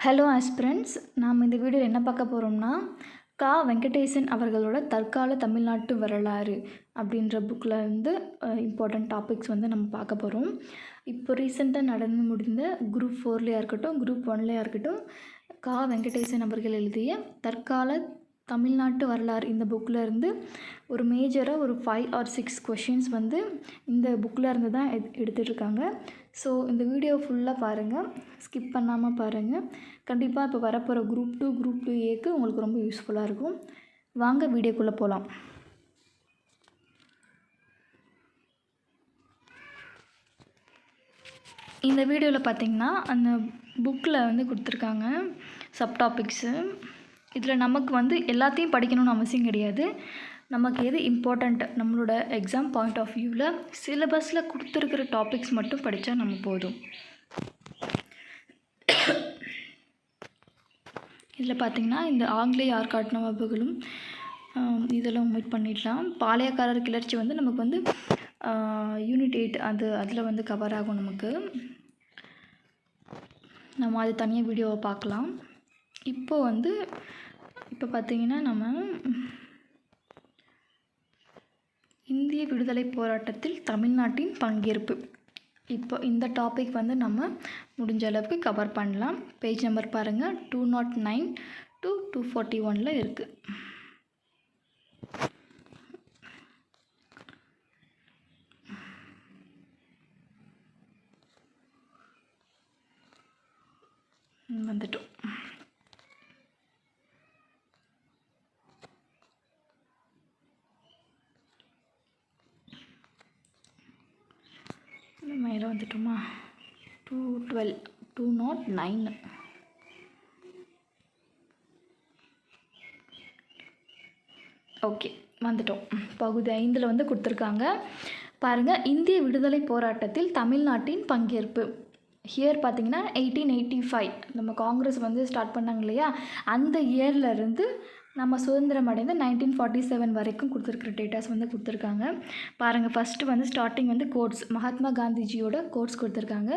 Hello aspirants நாம் இந்த வீடியோவில் என்ன பார்க்க போகிறோம்னா கா. வெங்கடேசன் அவர்களோட தற்கால தமிழ்நாட்டு வரலாறு அப்படின்ற புக்கில் இருந்து இம்பார்ட்டண்ட் டாபிக்ஸ் வந்து நம்ம பார்க்க போகிறோம் இப்போ ரீசெண்டாக நடந்து முடிந்த குரூப் ஃபோர்லேயா இருக்கட்டும் குரூப் ஒன்லேயா இருக்கட்டும் கா. வெங்கடேசன் அவர்கள் எழுதிய தற்கால தமிழ்நாட்டு வரலாறு இந்த புக்கில் இருந்து ஒரு மேஜராக ஒரு ஃபைவ் ஆர் சிக்ஸ் கொஷின்ஸ் வந்து இந்த புக்கில் இருந்து தான் எடு எடுத்துகிட்ருக்காங்க ஸோ இந்த வீடியோ ஃபுல்லாக பாருங்கள் ஸ்கிப் பண்ணாமல் பாருங்கள் கண்டிப்பாக இப்போ வரப்போகிற குரூப் டூ குரூப் டூ ஏக்கு உங்களுக்கு ரொம்ப யூஸ்ஃபுல்லாக இருக்கும். வாங்க வீடியோக்குள்ளே போகலாம் இந்த வீடியோவில் பார்த்தீங்கன்னா அந்த புக்கில் வந்து கொடுத்துருக்காங்க சப்டாபிக்ஸு இதில் நமக்கு வந்து எல்லாத்தையும் படிக்கணும்னு அவசியம் கிடையாது. நமக்கு எது இம்பார்ட்டண்ட் நம்மளோட எக்ஸாம் பாயிண்ட் ஆஃப் வியூவில் சிலபஸில் கொடுத்துருக்கிற டாபிக்ஸ் மட்டும் படித்தா நம்ம போதும். இதில் பார்த்திங்கன்னா இந்த ஆங்கிலேய ஆர்காட்டின நவாபுகளும் இதெல்லாம் ஒமிட் பண்ணிடலாம். பாளையக்காரர் கிளர்ச்சி வந்து நமக்கு வந்து யூனிட் எயிட் அது அதில் வந்து கவர் ஆகும் நமக்கு. நம்ம அது தனியாக வீடியோவை பார்க்கலாம். இப்போ வந்து இப்போ பார்த்திங்கன்னா நம்ம இந்திய விடுதலை போராட்டத்தில் தமிழ்நாட்டின் பங்கேற்பு. இப்போ இந்த டாபிக் வந்து நம்ம முடிஞ்ச அளவுக்கு கவர் பண்ணலாம். பேஜ் நம்பர் பாருங்கள் two naught nine two two forty ஒனில் இருக்குது வந்துட்டோம் மேலே வந்துட்டோமா? Two twelve two naught nine okay வந்துட்டோம். பகுதி ஐந்தில் வந்து கொடுத்துருக்காங்க. பாருங்கள் இந்திய விடுதலை போராட்டத்தில் தமிழ்நாட்டின் பங்கேற்பு. ஹியர் பார்த்தீங்கன்னா எயிட்டீன் எயிட்டி ஃபைவ் நம்ம காங்கிரஸ் வந்து ஸ்டார்ட் பண்ணாங்க இல்லையா? அந்த இயர்லேருந்து நம்ம சுதந்திரம் அடைந்து நைன்டீன் ஃபார்ட்டி செவன் வரைக்கும் கொடுத்துருக்குற டேட்டாஸ் வந்து கொடுத்துருக்காங்க. பாருங்கள் ஃபஸ்ட்டு வந்து ஸ்டார்டிங் வந்து கோட்ஸ் மகாத்மா காந்திஜியோட கோட்ஸ் கொடுத்துருக்காங்க.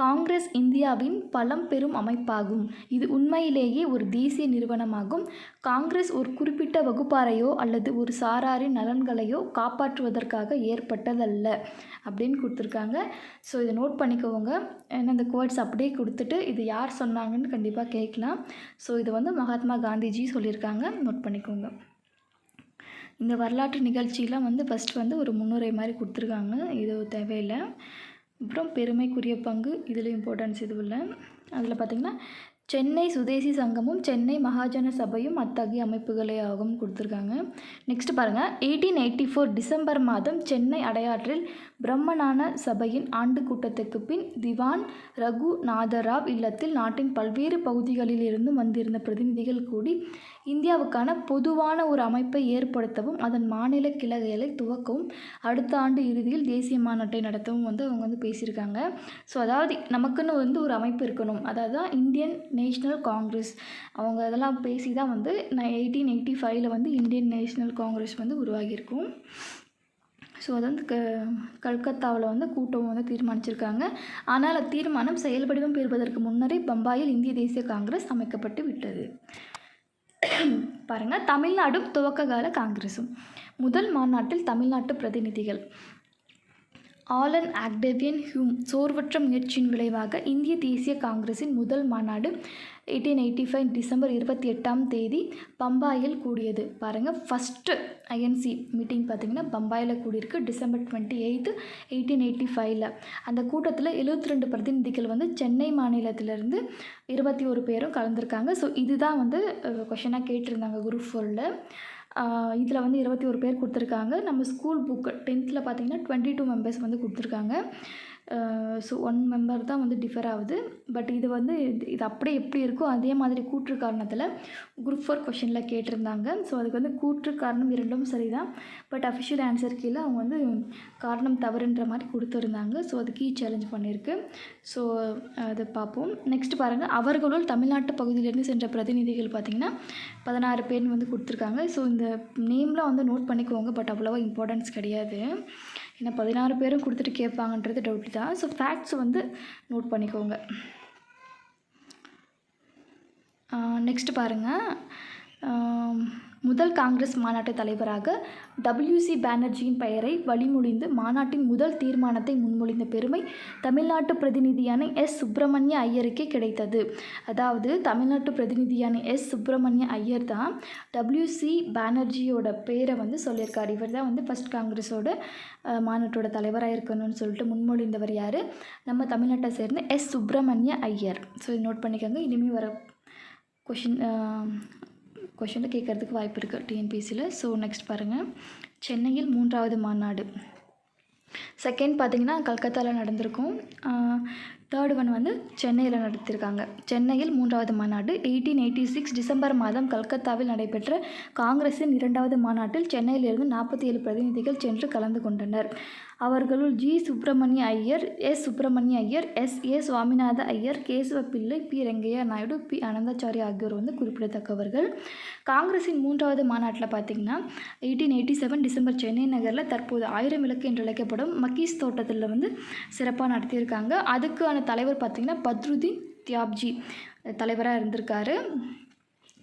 காங்கிரஸ் இந்தியாவின் பலம் பெறும் அமைப்பாகும். இது உண்மையிலேயே ஒரு தேசிய நிறுவனமாகும். காங்கிரஸ் ஒரு குறிப்பிட்ட வகுப்பாரையோ அல்லது ஒரு சாராரின் நலன்களையோ காப்பாற்றுவதற்காக ஏற்பட்டதல்ல அப்படின்னு கொடுத்துருக்காங்க. ஸோ இதை நோட் பண்ணிக்கோங்க. ஏன்னா இந்த கோட்ஸ் அப்படியே கொடுத்துட்டு இது யார் சொன்னாங்கன்னு கண்டிப்பாக கேட்கலாம். ஸோ இது வந்து மகாத்மா காந்திஜி சொல்லியிருக்காங்க. நோட் பண்ணிக்கோங்க. இந்த வரலாற்று நிகழ்ச்சியெலாம் வந்து ஃபஸ்ட் வந்து ஒரு முன்னுரை மாதிரி கொடுத்துருக்காங்க. இது தேவையில்லை. அப்புறம் பெருமைக்குரிய பங்கு இதில் இம்பார்ட்டன்ஸ் எதுவும் இல்லை அதில் பார்த்திங்கன்னா சென்னை சுதேசி சங்கமும் சென்னை மகாஜன சபையும் அத்தகைய அமைப்புகளே ஆகும் கொடுத்துருக்காங்க. நெக்ஸ்ட் பாருங்கள் எயிட்டீன் எயிட்டி ஃபோர் டிசம்பர் மாதம் சென்னை அடையாற்றில் பிரம்மனான சபையின் ஆண்டு கூட்டத்துக்கு பின் திவான் ரகு நாதராவ் இல்லத்தில் நாட்டின் பல்வேறு பகுதிகளில் இருந்தும் வந்திருந்த பிரதிநிதிகள் கூடி இந்தியாவுக்கான பொதுவான ஒரு அமைப்பை ஏற்படுத்தவும் அதன் மாநில கிளைகளை துவக்கவும் அடுத்த ஆண்டு இறுதியில் தேசிய மாநாட்டை நடத்தவும் வந்து அவங்க வந்து பேசியிருக்காங்க. ஸோ அதாவது நமக்குன்னு வந்து ஒரு அமைப்பு இருக்கணும். அதாவது தான் இந்தியன் நேஷ்னல் காங்கிரஸ். அவங்க அதெல்லாம் பேசி தான் வந்து நான் எயிட்டீன் எயிட்டி ஃபைவ்ல வந்து இந்தியன் நேஷ்னல் காங்கிரஸ் வந்து உருவாகியிருக்கும். ஸோ அது வந்து க கல்கத்தாவில் வந்து கூட்டம் வந்து தீர்மானிச்சிருக்காங்க. ஆனால் தீர்மானம் செயல்படிவம் பெறுவதற்கு முன்னரே பம்பாயில் இந்திய தேசிய காங்கிரஸ் அமைக்கப்பட்டு விட்டது. பாருங்கள் தமிழ்நாடும் துவக்க கால காங்கிரஸும். முதல் மாநாட்டில் தமிழ்நாட்டு பிரதிநிதிகள். ஆலன் ஆக்டேவியன் ஹியூம் சோர்வற்ற முயற்சியின் விளைவாக இந்திய தேசிய காங்கிரஸின் முதல் மாநாடு எயிட்டீன் எயிட்டி ஃபைவ் டிசம்பர் இருபத்தி எட்டாம் தேதி பம்பாயில் கூடியது. பாருங்கள் ஃபஸ்ட்டு ஐஎன்சி மீட்டிங் பார்த்திங்கன்னா பம்பாயில் கூடியிருக்கு December twenty eighth eighteen eighty ஃபைவ்ல அந்த கூட்டத்தில் எழுபத்தி ரெண்டு பிரதிநிதிகள் வந்து சென்னை மாநிலத்திலேருந்து இருபத்தி ஒரு பேரும் கலந்துருக்காங்க. ஸோ இதுதான் வந்து கொஷனாக கேட்டிருந்தாங்க குரூப் ஃபோரில் இதில் வந்து இருபத்தி ஒரு பேர் கொடுத்துருக்காங்க. நம்ம ஸ்கூல் புக்கு டென்த்தில் பார்த்தீங்கன்னா டுவெண்ட்டி டூ மெம்பர்ஸ் வந்து கொடுத்துருக்காங்க. ஸோ ஒன் மெம்பர் தான் வந்து டிஃபர் ஆகுது. பட் இது வந்து இது அப்படியே எப்படி இருக்கோ அதே மாதிரி கூற்று காரணத்தில் குரூப் ஃபோர் கொஷனில் கேட்டிருந்தாங்க. ஸோ அதுக்கு வந்து கூற்று காரணம் இரண்டும் சரி தான் பட் அஃபிஷியல் ஆன்சர் கீழே அவங்க வந்து காரணம் தவறுன்ற மாதிரி கொடுத்துருந்தாங்க. ஸோ அது கீ சேலஞ்ச் பண்ணியிருக்கு. ஸோ அதை பார்ப்போம். நெக்ஸ்ட் பாருங்கள் அவர்களுள் தமிழ்நாட்டு பகுதியிலேருந்து சென்ற பிரதிநிதிகள் பார்த்திங்கன்னா பதினாறு பேர் வந்து கொடுத்துருக்காங்க. ஸோ இந்த நேம்லாம் வந்து நோட் பண்ணிக்கோங்க. பட் அவ்வளோவா இம்பார்ட்டன்ஸ் கிடையாது. ஏன்னா பதினாறு பேரும் கொடுத்துட்டு கேட்பாங்கன்றது டவுட் தான். ஸோ ஃபேக்ட்ஸ் வந்து நோட் பண்ணிக்கோங்க. நெக்ஸ்ட் பாருங்கள் முதல் காங்கிரஸ் மாநாட்டு தலைவராக டபிள்யூசி பானர்ஜியின் பெயரை வழிமொழிந்து மாநாட்டின் முதல் தீர்மானத்தை முன்மொழிந்த பெருமை தமிழ்நாட்டு பிரதிநிதியான எஸ். சுப்பிரமணிய ஐயருக்கே கிடைத்தது. அதாவது தமிழ்நாட்டு பிரதிநிதியான எஸ். சுப்பிரமணிய ஐயர் தான் டபிள்யூசி பானர்ஜியோட பேரை வந்து சொல்லியிருக்கார். இவர் தான் வந்து ஃபஸ்ட் காங்கிரஸோட மாநாட்டோட தலைவராக இருக்கணும்னு சொல்லிட்டு முன்மொழிந்தவர் யார்? நம்ம தமிழ்நாட்டை சேர்ந்த எஸ். சுப்பிரமணிய ஐயர். ஸோ இது நோட் பண்ணிக்கோங்க. இனிமேல் வர கொஷின் கொஷினில் கேட்குறதுக்கு வாய்ப்பு இருக்குது டிஎன்பிசியில் ஸோ நெக்ஸ்ட் பாருங்கள் சென்னையில் மூன்றாவது மாநாடு. செகண்ட் பார்த்தீங்கன்னா கல்கத்தாவில் நடந்திருக்கும். தேர்ட் ஒன் வந்து சென்னையில் நடத்தியிருக்காங்க சென்னையில் மூன்றாவது மாநாடு. எயிட்டீன் எயிட்டி சிக்ஸ் டிசம்பர் மாதம் கல்கத்தாவில் நடைபெற்ற காங்கிரஸின் இரண்டாவது மாநாட்டில் சென்னையிலிருந்து நாற்பத்தி ஏழு பிரதிநிதிகள் சென்று கலந்து கொண்டனர். அவர்களுள் G. Subramania Iyer S. Subramania Iyer S. A. Swaminatha Iyer Kesava Pillai P. Rangaiah Naidu P. Ananthachari ஆகியோர் வந்து குறிப்பிடத்தக்கவர்கள். காங்கிரஸின் மூன்றாவது மாநாட்டில் பார்த்தீங்கன்னா eighteen eighty seven December Chennai நகரில் தற்போது ஆயிரம் விளக்கு என்று அழைக்கப்படும் மக்கீஸ் தோட்டத்தில் வந்து சிறப்பாக நடத்தியிருக்காங்க. அதுக்கான தலைவர் பார்த்திங்கன்னா பத்ருதீன் தியாப்ஜி தலைவராக இருந்திருக்காரு.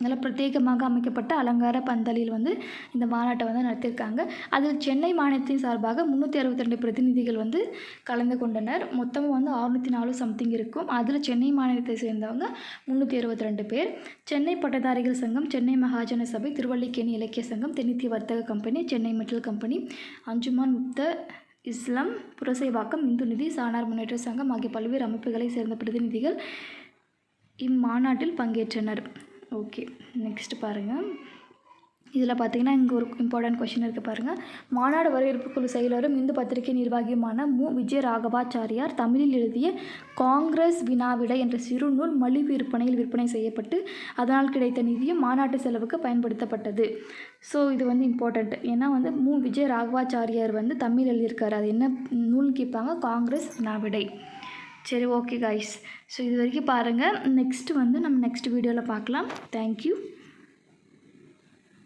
நல்ல பிரத்யேகமாக அமைக்கப்பட்ட அலங்கார பந்தலில் வந்து இந்த மாநாட்டை வந்து நடத்தியிருக்காங்க. அதில் சென்னை மாநிலத்தின் சார்பாக முந்நூற்றி அறுபத்தி ரெண்டு பிரதிநிதிகள் வந்து கலந்து கொண்டனர். மொத்தமாக வந்து அறுநூற்றி நாலு சம்திங் இருக்கும். அதில் சென்னை மாநிலத்தை சேர்ந்தவங்க முந்நூற்றி அறுபத்தி ரெண்டு பேர். சென்னை பட்டதாரிகள் சங்கம் சென்னை மகாஜன சபை திருவள்ளிக்கேணி இலக்கிய சங்கம் தென்னித்திய வர்த்தக company Chennai metal company Anjuman Mukta Islam Purasaiwakkam Hindu நிதி சானார் முன்னேற்ற சங்கம் ஆகிய பல்வேறு அமைப்புகளை சேர்ந்த பிரதிநிதிகள் இம்மாநாட்டில் பங்கேற்றனர். ஓகே நெக்ஸ்ட் பாருங்கள் இதில் பார்த்தீங்கன்னா இங்கே ஒரு இம்பார்ட்டன்ட் கொஷின் இருக்குது பாருங்கள் மாநாடு வரவேற்பு குழு செயலரும் இந்து பத்திரிகை நிர்வாகியுமான மு. விஜய ராகவாச்சாரியார் தமிழில் எழுதிய காங்கிரஸ் வினாவிடை என்ற சிறு நூல் மலிவு விற்பனையில் விற்பனை செய்யப்பட்டு அதனால் கிடைத்த நிதியும் மாநாட்டு செலவுக்கு பயன்படுத்தப்பட்டது. ஸோ இது வந்து இம்பார்ட்டண்ட் ஏன்னா வந்து மு. விஜய ராகவாச்சாரியார் வந்து தமிழ் எழுதியிருக்காரு. அது என்ன நூல் கேட்பாங்க காங்கிரஸ் வினாவிடை. சரி ஓகே கைஸ் ஸோ இது வரைக்கும் பாருங்கள் நெக்ஸ்ட்டு வந்து நம்ம நெக்ஸ்ட் வீடியோவில் பார்க்கலாம். தேங்க்யூ